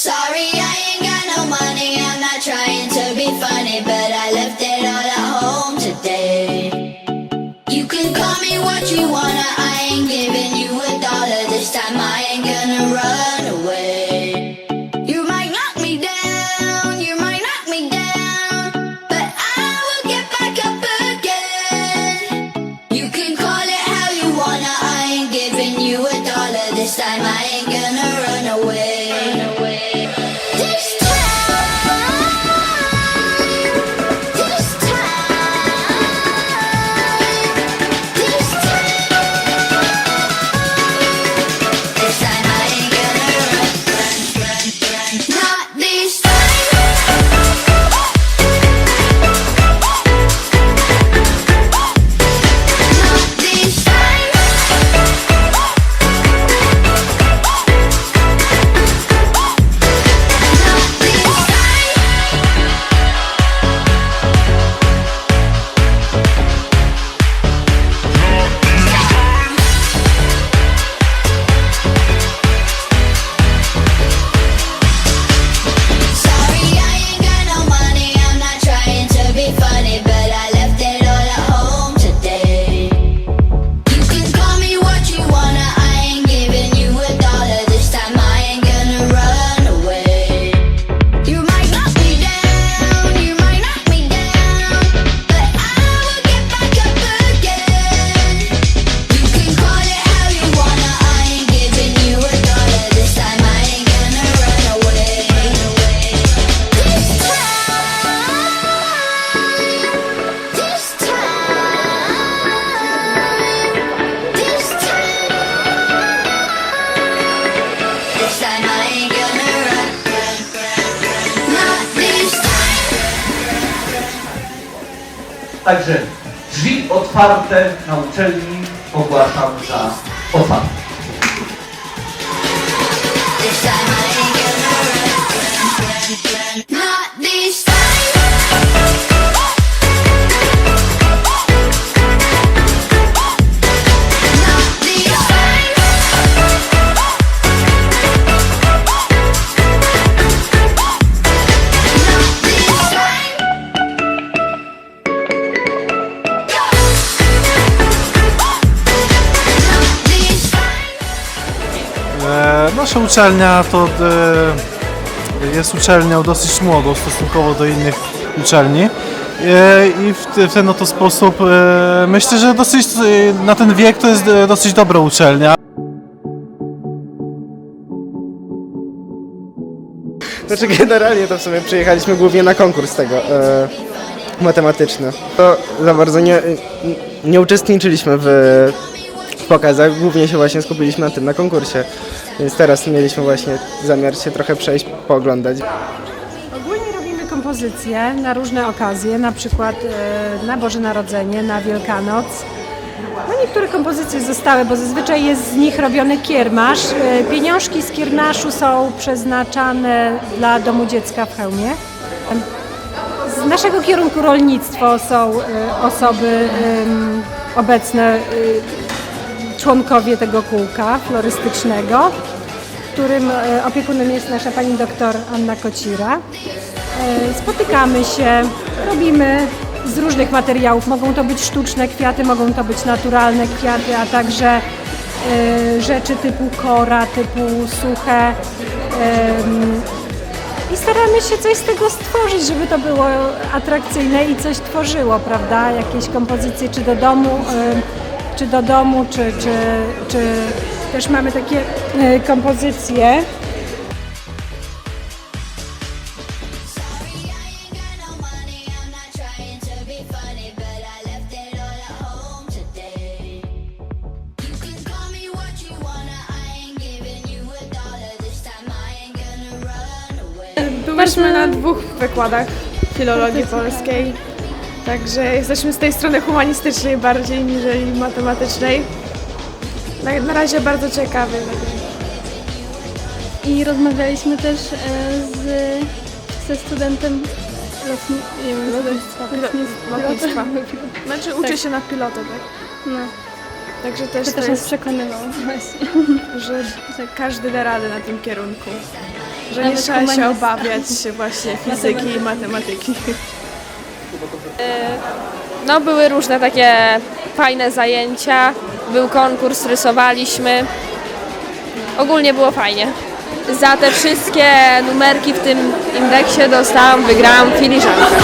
Sorry, I ain't got no money. I'm not trying to be funny, but I left it all at home today. You can call me what you wanna. Także drzwi otwarte na uczelni ogłaszam za otwarte. Nasza uczelnia to e, jest uczelnią dosyć młodą stosunkowo do innych uczelni. E, I w, te- w ten oto sposób e, myślę, że dosyć na ten wiek to jest dosyć dobra uczelnia. Znaczy generalnie to w sumie przyjechaliśmy głównie na konkurs tego e, matematyczny. To za bardzo nie, nie uczestniczyliśmy w pokazach, głównie się właśnie skupiliśmy na tym, na konkursie. Więc teraz mieliśmy właśnie zamiar się trochę przejść, pooglądać. Ogólnie robimy kompozycje na różne okazje, na przykład e, na Boże Narodzenie, na Wielkanoc. No niektóre kompozycje zostały, bo zazwyczaj jest z nich robiony kiermasz. E, Pieniążki z kiermaszu są przeznaczane dla Domu Dziecka w Chełmie. Z naszego kierunku rolnictwo są e, osoby obecne, członkowie tego kółka florystycznego, którym e, opiekunem jest nasza pani doktor Anna Kocira. E, Spotykamy się, robimy z różnych materiałów. Mogą to być sztuczne kwiaty, mogą to być naturalne kwiaty, a także e, rzeczy typu kora, typu suche. I staramy się coś z tego stworzyć, żeby to było atrakcyjne i coś tworzyło, prawda? Jakieś kompozycje czy do domu, czy do domu, czy, czy, czy też mamy takie e, kompozycje. Byłyśmy na dwóch wykładach filologii polskiej, także jesteśmy z tej strony humanistycznej bardziej niż matematycznej. Na, na razie bardzo ciekawy. I rozmawialiśmy też e, z, ze studentem lotni, nie wiem, lotnictwa. Lotnictwa. Znaczy uczy się na pilota, tak? No, Także też, to to też nas przekonywał właśnie. że że każdy da radę na tym kierunku. że nie Nawet trzeba się obawiać właśnie fizyki i matematyki. No były różne takie fajne zajęcia, był konkurs, rysowaliśmy. Ogólnie było fajnie. Za te wszystkie numerki w tym indeksie dostałam, wygrałam filiżankę.